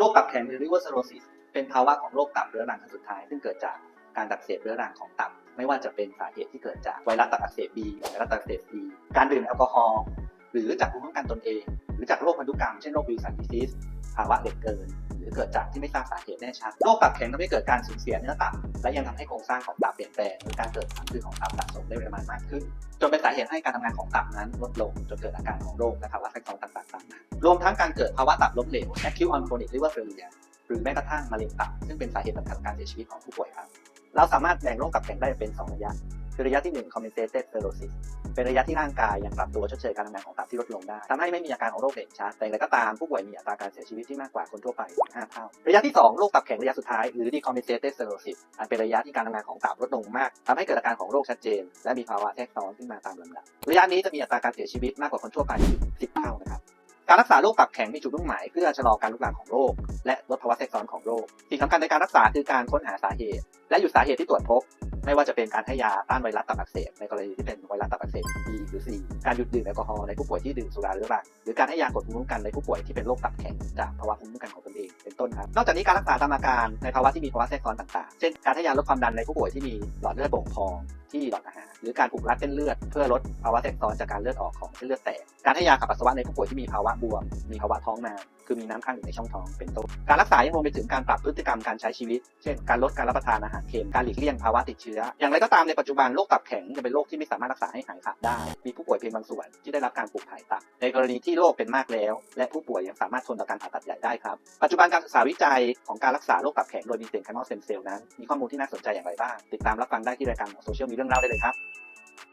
โรคตับแข็งหรือ liver cirrhosis เป็นภาวะของโรคตับเรื้อรังครั้งสุดท้าย ซึ่งเกิดจากการตักเสบเรื้อรังของตับ ไม่ว่าจะเป็นสาเหตุที่เกิดจากไวรัสตับอักเสบบีไวรัสตับอักเสบซีการดื่มแอลกอฮอล์หรือจากภูมิคุ้มกันตนเอง หรือจากโรคพันธุกรรมเช่นโรควิลสันดิซิส ภาวะเด็กเกิน หรือเกิดจากที่ไม่ทราบสาเหตุแน่ชัดโรคตับแข็งทำให้เกิดการสูญเสียเนื้อตับ และยังทำให้โครงสร้างของตับเปลี่ยนแปลงหรือการเกิดผังผืดของตับสะสมได้ปริมาณมากขึ้น จนเป็นสาเหตุให้การทำงานของตับนั้นลดลงจนเกิดอาการของโรคและภาวะแทรกซ้อนต่างๆตามมารวมทั้งการเกิดภาวะตับล้มเหลว acute on chronic liver failure หรือแม้กระทั่งมะเร็งตับซึ่งเป็นสาเหตุสำคัญของการเสียชีวิตของผู้ป่วยครับเราสามารถแบ่งโรคตับแข็งได้เป็น 2 ระยะ คือระยะที่ 1 compensated cirrhosis เป็นระยะที่ร่างกายยังปรับตัวชดเชยการทำงานของตับที่ลดลงได้ทำให้ไม่มีอาการของโรคเด่นชัดแต่อย่างไรก็ตามผู้ป่วยมีอัตราการเสียชีวิตที่มากกว่าคนทั่วไปถึง5เท่า ระยะที่ 2 โรคตับแข็งระยะสุดท้าย หรือ decompensated cirrhosis อันเป็นระยะที่การทำงานของตับลดลงมากทำให้เกิดอาการของโรคชัดเจน และมีภาวะแทรกซ้อนขึ้นมาตามลำดับระยะนี้จะมีอัตราการเสียชีวิตมากกว่าคนทั่วไปถึง10เท่านะครับการรักษาโรคตับแข็งมีจุดมุ่งหมายเพื่อชะลอการลุกลามของโรค และลดภาวะแทรกซ้อนของโรค สิ่งสำคัญในการรักษาคือการค้นหาสาเหตุ และหยุดสาเหตุที่ตรวจพบ ไม่ว่าจะเป็นการให้ยาต้านไวรัสตับอักเสบในกรณีที่เป็นไวรัสตับอักเสบ B หรือ C การหยุดดื่มแอลกอฮอล์ในผู้ป่วยที่ดื่มสุราเรื้อรังหรือการให้ยากดภูมิคุ้มกันในผู้ป่วยที่เป็นโรคตับแข็งจากภาวะภูมิคุ้มกันของตนเองเป็นต้นครับ นอกจากนี้การรักษาตามอาการในภาวะที่มีภาวะแทรกซ้อนต่างๆ เช่น การให้ยาลดความดันในผู้ป่วยที่มีหลอดเลือดโป่งพองที่หลอดอาหารหรือการผูกรัดเส้นเลือดเพื่อลดภาวะแทรกซ้อนจากการเลือดออกของเส้นเลือดแตก การให้ยาขับปัสสาวะในผู้ป่วยที่มีภาวะบวม มีภาวะท้องมา คือมีน้ำข้างอยู่ในช่องท้อง เป็นต้น การรักษายังรวมไปถึงการปรับพฤติกรรมการใช้ชีวิต เช่น การลดการรับประทานอาหารเค็ม การหลีกเลี่ยงภาวะติดเชื้อ อย่างไรก็ตามในปัจจุบันโรคตับแข็งยังเป็นโรคที่ไม่สามารถรักษาให้หายขาดได้ มีผู้ป่วยเพียงบางส่วนที่ได้รับการปลูกถ่ายตับ ในกรณีที่โรคเป็นมากแล้ว และผู้ป่วยยังสามารถทนต่อการผ่าตัดใหญ่ได้ครับ ปัจจุบันการศึกษาวิจัยของการรักษาโรคตับแข็งโดยมีเซนแคมอลเซมเซลล์นั้น มีข้อมูลที่น่าสนใจอย่างไรบ้าง ติดตามรับฟังได้ที่รายการของโซเชียลมีเรื่องเล่าได้เลยครับ